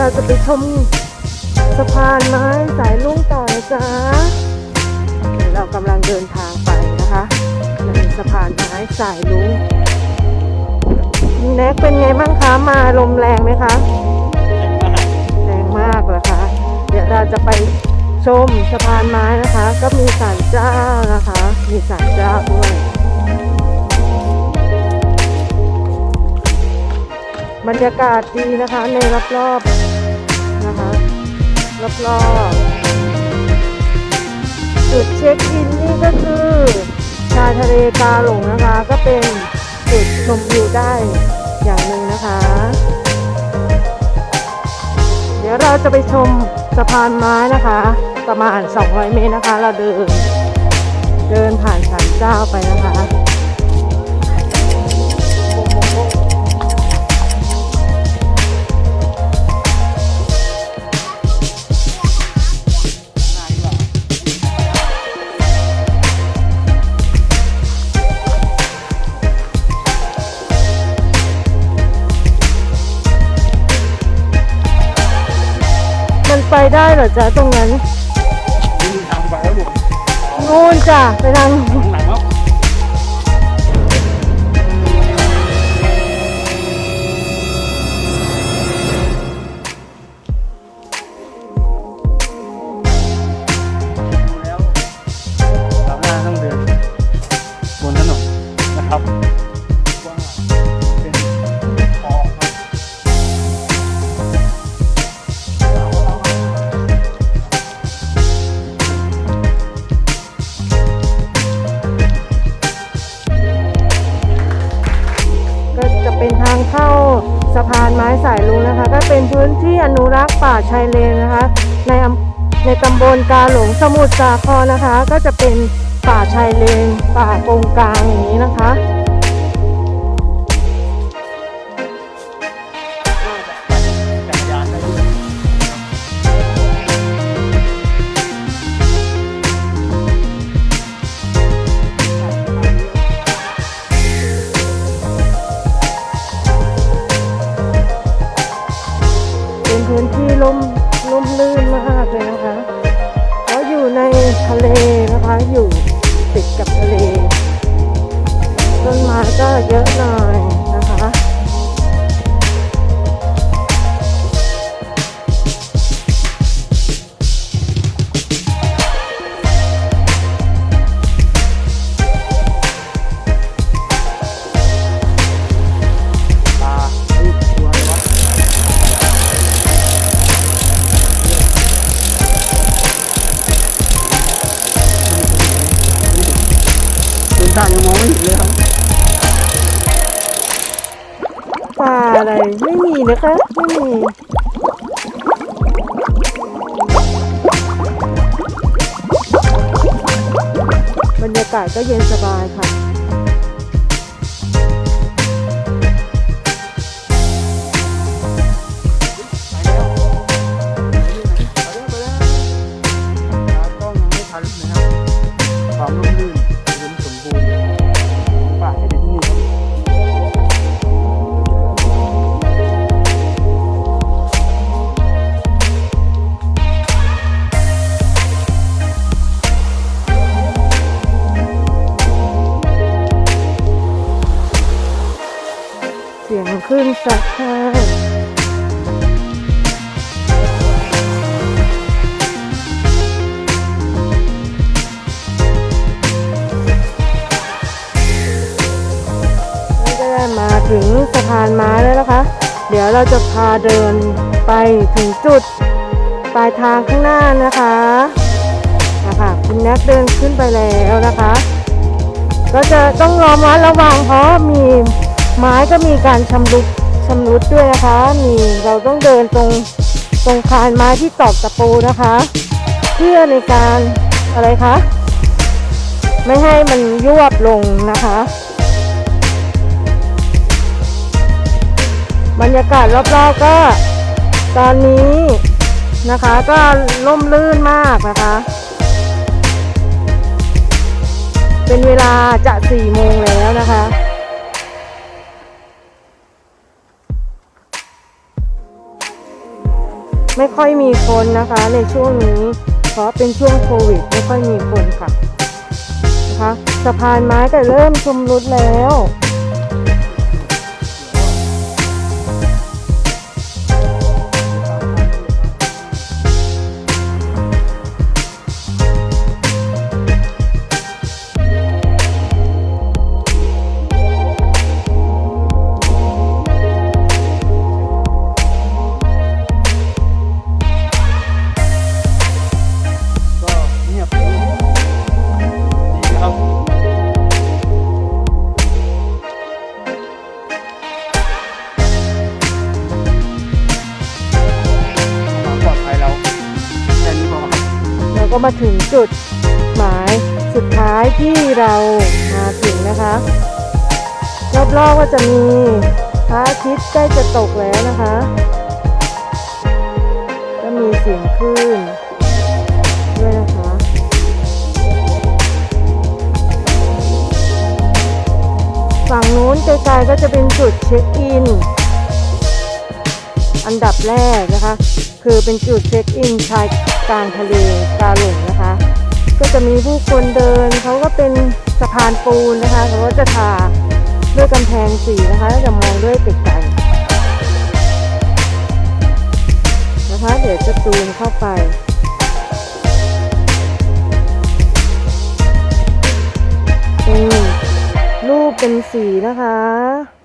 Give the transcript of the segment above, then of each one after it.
เราจะไปชมสะพานไม้สายลุ่งต่อนะจ๊ะเรากำลังเดินทางไปนะคะในสะพานไม้สายลุงแน็กเป็นไงบ้างคะมาลมแรงไหมคะแรงมากเหรอคะเดี๋ยวเราจะไปชมสะพานไม้นะคะ ก็มีศาลเจ้านะคะ มีศาลเจ้าด้วยบรรยากาศดีนะคะในรอบๆ รอบๆจุดเช็คอินนี่ก็คือชายทะเลกาหลงนะคะ ก็เป็นจุดชมวิวได้อย่างหนึ่งนะคะ เดี๋ยวเราจะไปชมสะพานไม้นะคะ ประมาณ 200 เมตรนะคะ เราเดิน เดินผ่านศาลเจ้าไปนะคะ ไปได้เหรอจ๊ะตรงนั้นมีทางไปแล้วหลวงนู่นจ้ะไปทาง ไม้สายลุงนะคะ ก็เป็นพื้นที่อนุรักษ์ป่าชายเลนนะคะ ในในตำบลกาหลงสมุทรสาครนะคะ ก็จะเป็นป่าชายเลน ป่าโกงกลางอย่างนี้นะคะ ร่มร่มลื่นมากเลยนะคะเพราะอยู่ในทะเลนะคะอยู่ติดกับทะเลต้นไม้ก็เยอะหน่อย ไม่เห็นเลยครับปลาอะไรไม่มีนะคะไม่มีบรรยากาศก็เย็นสบายค่ะ ยงขึ้นสักค่ะนี่ก็ได้มาถึงสะพานไม้แล้วนะคะ เดี๋ยวเราจะพาเดินไปถึงจุดปลายทางข้างหน้านะคะนะคะคุณแน็กเดินขึ้นไปแล้วนะคะ ก็จะต้องระมัดระวังเพราะมี ไม้ก็มีการชำรุดชำรุดด้วยนะคะ มีเราต้องเดินตรงตรงคานไม้ที่ตอกตะปูนะคะ เพื่อในการอะไรคะ ไม่ให้มันยวบลงนะคะ บรรยากาศรอบๆก็ตอนนี้นะคะก็ร่มรื่นมากนะคะ เป็นเวลาจะสี่โมงแล้วนะคะ ไม่ค่อยมีคนนะคะ ในช่วงนี้เพราะเป็นช่วงโควิด ไม่ค่อยมีคนค่ะนะคะสะพานไม้ก็เริ่มชมรุดแล้ว ก็มาถึงจุดหมายสุดท้ายที่เรามาถึงนะคะรอบๆก็จะมีพระอาทิตย์ใกล้จะตกแล้วนะคะ ก็มีเสียงคลื่นด้วยนะคะฝั่งนู้นไกลๆก็จะเป็นจุดเช็คอิน อันดับแรกนะคะ คือเป็นจุดเช็คอินชายกลางทะเลกาหลงนะคะ ก็จะมีผู้คนเดินเขาก็เป็นสะพานปูนนะคะเขาก็จะทาด้วยกำแพงสีนะคะจะมองด้วยไกลๆนะคะเดี๋ยวจะซูมเข้าไปเป็นรูปเป็นสีนะคะ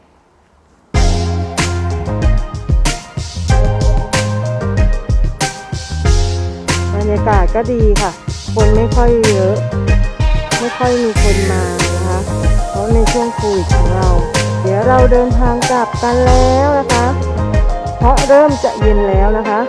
รยากาศก็ดีค่ะ คนไม่ค่อยเยอะ ไม่ค่อยมีคนมานะคะ เพราะในช่วงโควิดของเรา เดี๋ยวเราเดินทางกลับกันแล้วนะคะ เพราะเริ่มจะเย็นแล้วนะคะ